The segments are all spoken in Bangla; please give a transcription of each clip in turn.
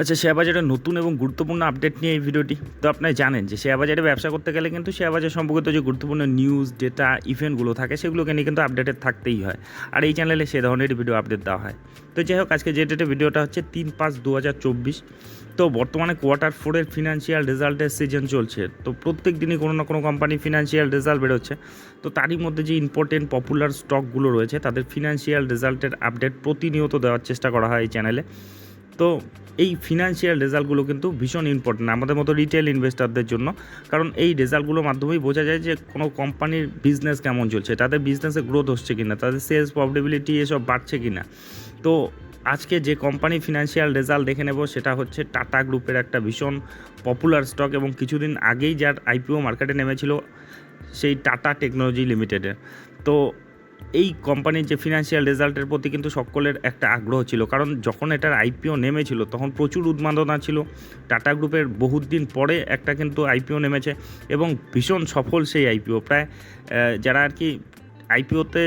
আচ্ছা শেয়ার বাজারের নতুন এবং গুরুত্বপূর্ণ আপডেট নিয়ে এই ভিডিওটি। তো আপনারা জানেন যে শেয়ার বাজারে ব্যবসা করতে গেলে কিন্তু শেয়ার বাজার সম্পর্কিত যে গুরুত্বপূর্ণ নিউজ ডেটা ইভেন্টগুলো থাকে, সেগুলোকে নিয়ে কিন্তু আপডেটেড থাকতেই হয়। আর এই চ্যানেলে সে ধরনের ভিডিও আপডেট দেওয়া হয়। তো যাই হোক, আজকে যে ডেটে ভিডিওটা হচ্ছে তিন পাঁচ দু তো বর্তমানে কোয়ার্টার ফোরের ফিনান্সিয়াল রেজাল্টের সিজন চলছে। তো প্রত্যেক দিনই কোনো না কোনো কোম্পানি ফিনান্সিয়াল রেজাল্ট বেরোচ্ছে। তো তারই মধ্যে যে ইম্পর্টেন্ট পপুলার স্টকগুলো রয়েছে, তাদের ফিনান্সিয়াল রেজাল্টের আপডেট প্রতিনিয়ত দেওয়ার চেষ্টা করা হয় এই চ্যানেলে তো এই ফিনান্সিয়াল রেজাল্টগুলো কিন্তু ভীষণ ইম্পর্টেন্ট আমাদের মতো রিটেল ইনভেস্টারদের জন্য। কারণ এই রেজাল্টগুলোর মাধ্যমেই বোঝা যায় যে কোনো কোম্পানির বিজনেস কেমন চলছে, তাদের বিজনেসে গ্রোথ হচ্ছে কিনা, তাদের সেলস প্রফিটেবিলিটি এসব বাড়ছে কিনা। তো আজকে যে কোম্পানি ফিনান্সিয়াল রেজাল্ট দেখে নেব, সেটা হচ্ছে টাটা গ্রুপের একটা ভীষণ পপুলার স্টক এবং কিছুদিন আগেই যার আইপিও মার্কেটে নেমেছিল, সেই টাটা টেকনোলজি লিমিটেডের তো এই কোম্পানির যে ফিনান্সিয়াল রেজাল্টের প্রতি কিন্তু সকলের একটা আগ্রহ ছিল। কারণ যখন এটার আইপিও নেমেছিল, তখন প্রচুর উন্মাদনা ছিল। টাটা গ্রুপের বহুত দিন পরে একটা কিন্তু আইপিও নেমেছে এবং ভীষণ সফল সেই আইপিও প্রায় যারা আর কি আইপিওতে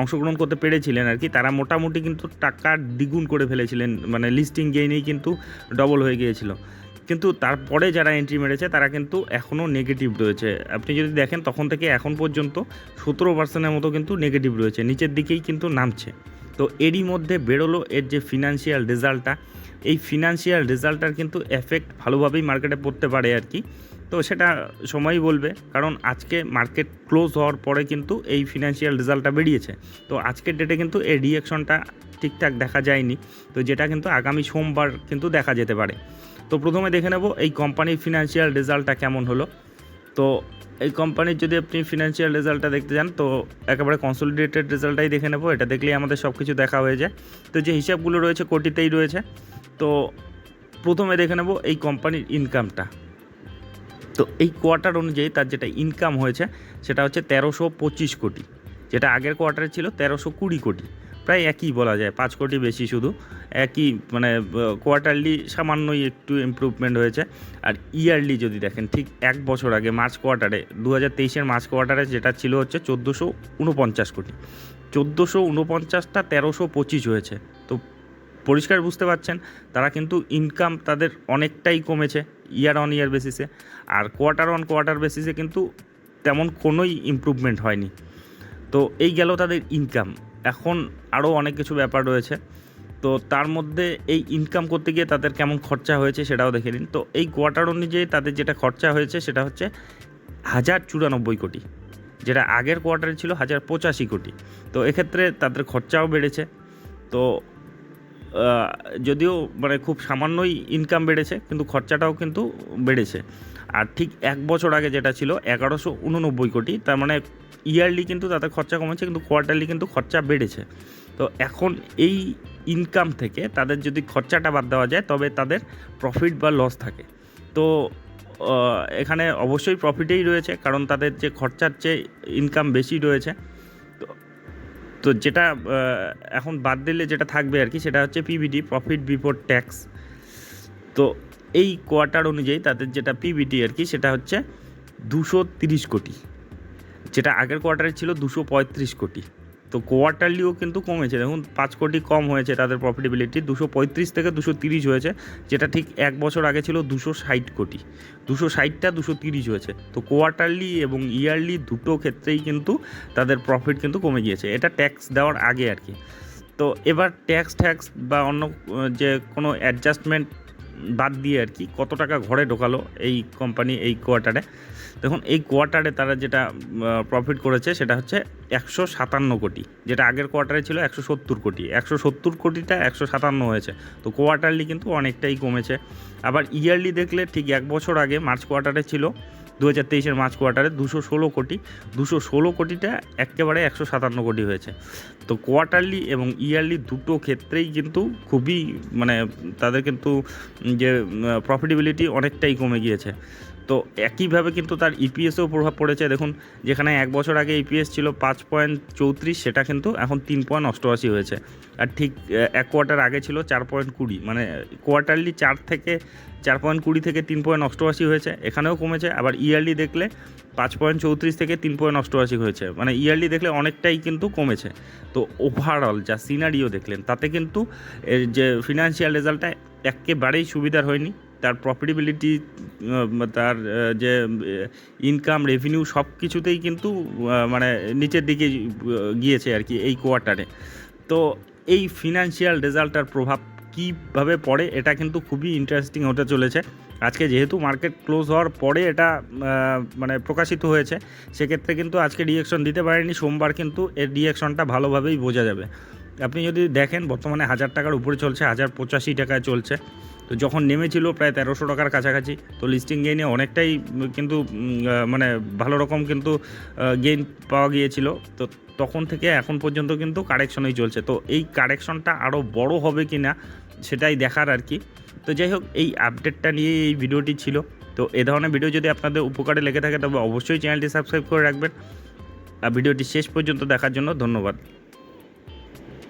অংশগ্রহণ করতে পেরেছিলেন আর কি, তারা মোটামুটি কিন্তু টাকা দ্বিগুণ করে ফেলেছিলেন। মানে লিস্টিং গেইনেই কিন্তু ডবল হয়ে গিয়েছিল। কিন্তু তারপরে যারা এন্ট্রি মেরেছে, তারা কিন্তু এখনও নেগেটিভ রয়েছে। আপনি যদি দেখেন, তখন থেকে এখন পর্যন্ত সতেরো পার্সেন্টের মতো কিন্তু নেগেটিভ রয়েছে। নিচের দিকেই কিন্তু নামছে। তো এরই মধ্যে বেরোলো এর যে ফিনান্সিয়াল রেজাল্টটা এই ফিনান্সিয়াল রেজাল্টটার কিন্তু এফেক্ট ভালোভাবেই মার্কেটে পড়তে পারে আর কি। তো সেটা সময়ই বলবে। কারণ আজকে মার্কেট ক্লোজ হওয়ার পরে কিন্তু এই ফিনান্সিয়াল রেজাল্টটা বেরিয়েছে। তো আজকের ডেটে কিন্তু এই রিয়াকশনটা ঠিকঠাক দেখা যায়নি। তো যেটা কিন্তু আগামী সোমবার কিন্তু দেখা যেতে পারে। তো প্রথমে দেখে নেব এই কোম্পানির ফিনান্সিয়াল রেজাল্টটা কেমন হলো। তো এই কোম্পানির যদি আপনি ফিনান্সিয়াল রেজাল্টটা দেখতে যান, তো একেবারে কনসলিডেটেড রেজাল্টটাই দেখে নেব। এটা দেখলেই আমাদের সব কিছু দেখা হয়ে যায়। তো যে হিসাবগুলো রয়েছে, কোটিতেই রয়েছে। তো প্রথমে দেখে নেব এই কোম্পানির ইনকামটা তো এই কোয়ার্টার অনুযায়ী তার যেটা ইনকাম হয়েছে, সেটা হচ্ছে তেরোশো পঁচিশ কোটি। যেটা আগের কোয়ার্টারে ছিল তেরোশো কুড়ি কোটি। প্রায় একই বলা যায়, পাঁচ কোটি বেশি শুধু। একই মানে কোয়ার্টারলি সামান্যই একটু ইমপ্রুভমেন্ট হয়েছে। আর ইয়ারলি যদি দেখেন, ঠিক এক বছর আগে মার্চ কোয়ার্টারে দু হাজার তেইশের মার্চ কোয়ার্টারে যেটা ছিল হচ্ছে চোদ্দোশো উনপঞ্চাশ কোটি। চোদ্দোশো উনপঞ্চাশটা তেরোশো পঁচিশ হয়েছে। তো পরিষ্কার বুঝতে পারছেন, তারা কিন্তু ইনকাম তাদের অনেকটাই কমেছে ইয়ার অন ইয়ার বেসিসে আর কোয়ার্টার অন কোয়ার্টার বেসিসে কিন্তু তেমন কোনোই ইমপ্রুভমেন্ট হয়নি। তো এই গেল তাদের ইনকাম এখন আরও অনেক কিছু ব্যাপার রয়েছে। তো তার মধ্যে এই ইনকাম করতে গিয়ে তাদের কেমন খরচা হয়েছে সেটাও দেখে নিন। তো এই কোয়ার্টার অনুযায়ী তাদের যেটা খরচা হয়েছে সেটা হচ্ছে হাজার চুরানব্বই কোটি, যেটা আগের কোয়ার্টারে ছিল হাজার পঁচাশি কোটি। তো এক্ষেত্রে তাদের খরচাও বেড়েছে। তো যদিও মানে খুব সামান্যই ইনকাম বেড়েছে, কিন্তু খরচাটাও কিন্তু বেড়েছে। আর ঠিক এক বছর আগে যেটা ছিল এগারোশো উননব্বই কোটি, তার মানে ইয়ারলি কিন্তু তাদের খরচা কমেছে, কিন্তু কোয়ার্টারলি কিন্তু খরচা বেড়েছে। তো এখন এই ইনকাম থেকে তাদের যদি খরচাটা বাদ দেওয়া যায়, তবে তাদের প্রফিট বা লস থাকে। তো এখানে অবশ্যই প্রফিটেই রয়েছে, কারণ তাদের যে খরচার চেয়ে ইনকাম বেশি রয়েছে। তো তো যেটা এখন বাদ দিলে যেটা থাকবে আর কি, সেটা হচ্ছে পিবিডি প্রফিট বিফোর ট্যাক্স তো এই কোয়ার্টার অনুযায়ী তাদের যেটা পিবিটি আর কি, সেটা হচ্ছে দুশো তিরিশ কোটি। যেটা আগের কোয়ার্টারে ছিল দুশো পঁয়ত্রিশ কোটি। তো কোয়ার্টারলিও কিন্তু কমেছে। দেখুন, পাঁচ কোটি কম হয়েছে তাদের প্রফিটেবিলিটি দুশো পঁয়ত্রিশ থেকে দুশো তিরিশ হয়েছে, যেটা ঠিক এক বছর আগে ছিল দুশো ষাট কোটি। দুশো ষাটটা দুশো তিরিশ হয়েছে। তো কোয়ার্টারলি এবং ইয়ারলি দুটো ক্ষেত্রেই কিন্তু তাদের প্রফিট কিন্তু কমে গিয়েছে। এটা ট্যাক্স দেওয়ার আগে আর কি। তো এবার ট্যাক্স ট্যাক্স বা অন্য, যে কোনো অ্যাডজাস্টমেন্ট বাদ দিয়ে আর কি কত টাকা ঘরে ঢোকালো এই কোম্পানি এই কোয়ার্টারে। দেখুন, এই কোয়ার্টারে তারা যেটা প্রফিট করেছে সেটা হচ্ছে একশো সাতান্ন কোটি। যেটা আগের কোয়ার্টারে ছিল একশো সত্তর কোটি। একশো সত্তর কোটিটা একশো সাতান্ন হয়েছে। তো কোয়ার্টারলি কিন্তু অনেকটাই কমেছে। আবার ইয়ারলি দেখলে ঠিক এক বছর আগে মার্চ কোয়ার্টারে ছিল দু হাজার তেইশের মার্চ কোয়ার্টারে দুশো ষোলো কোটি। দুশো ষোলো কোটিটা একেবারে একশো সাতান্ন কোটি হয়েছে। তো কোয়ার্টারলি এবং ইয়ারলি দুটো ক্ষেত্রেই কিন্তু খুবই মানে তাদের কিন্তু যে প্রফিটেবিলিটি অনেকটাই কমে গিয়েছে। তো একইভাবে কিন্তু তার ইপিএসেও প্রভাব পড়েছে। দেখুন, যেখানে এক বছর আগে ইপিএস ছিল পাঁচ পয়েন্ট চৌত্রিশ, সেটা কিন্তু এখন তিন পয়েন্ট অষ্টআশি হয়েছে। আর ঠিক এক কোয়ার্টার আগে ছিল চার পয়েন্ট কুড়ি মানে কোয়ার্টারলি চার থেকে, চার পয়েন্ট কুড়ি থেকে তিন পয়েন্ট অষ্টআশি হয়েছে, এখানেও কমেছে। আবার ইয়ারলি দেখলে পাঁচ পয়েন্ট চৌত্রিশ থেকে তিন পয়েন্ট অষ্টআশি হয়েছে মানে ইয়ারলি দেখলে অনেকটাই কিন্তু কমেছে। তো ওভারঅল যা সিনারিও দেখলেন, তাতে কিন্তু যে ফিনান্সিয়াল রেজাল্টটা একেবারেই সুবিধার হয়নি। তার প্রফিটেবিলিটি তার যে ইনকাম রেভিনিউ সব কিছুতেই কিন্তু মানে নিচের দিকে গিয়েছে আর কি এই কোয়ার্টারে তো এই ফিনান্সিয়াল রেজাল্টটার প্রভাব কীভাবে পড়ে, এটা কিন্তু খুবই ইন্টারেস্টিং হতে চলেছে। আজকে যেহেতু মার্কেট ক্লোজ হওয়ার পরে এটা মানে প্রকাশিত হয়েছে, সেক্ষেত্রে কিন্তু আজকে রিয়েকশন দিতে পারেনি, সোমবার কিন্তু এর রিয়েকশনটা ভালোভাবেই বোঝা যাবে। আপনি যদি দেখেন, বর্তমানে হাজার টাকার উপরে চলছে, হাজার পঁচাশি টাকায় চলছে। তো যখন নেমেছিল প্রায় তেরোশো টাকার কাছাকাছি, তো লিস্টিং গেইনে অনেকটাই কিন্তু মানে ভালো রকম কিন্তু গেইন পাওয়া গিয়েছিল। তো তখন থেকে এখন পর্যন্ত কিন্তু কারেকশনই চলছে। তো এই কারেকশনটা আরও বড় হবে কি না সেটাই দেখার আর কি। তো যাই হোক, এই আপডেটটা নিয়ে এই ভিডিওটি ছিল। তো এ ধরনের ভিডিও যদি আপনাদের উপকারে লেগে থাকে, তবে অবশ্যই চ্যানেলটি সাবস্ক্রাইব করে রাখবেন। আর ভিডিওটি শেষ পর্যন্ত দেখার জন্য ধন্যবাদ।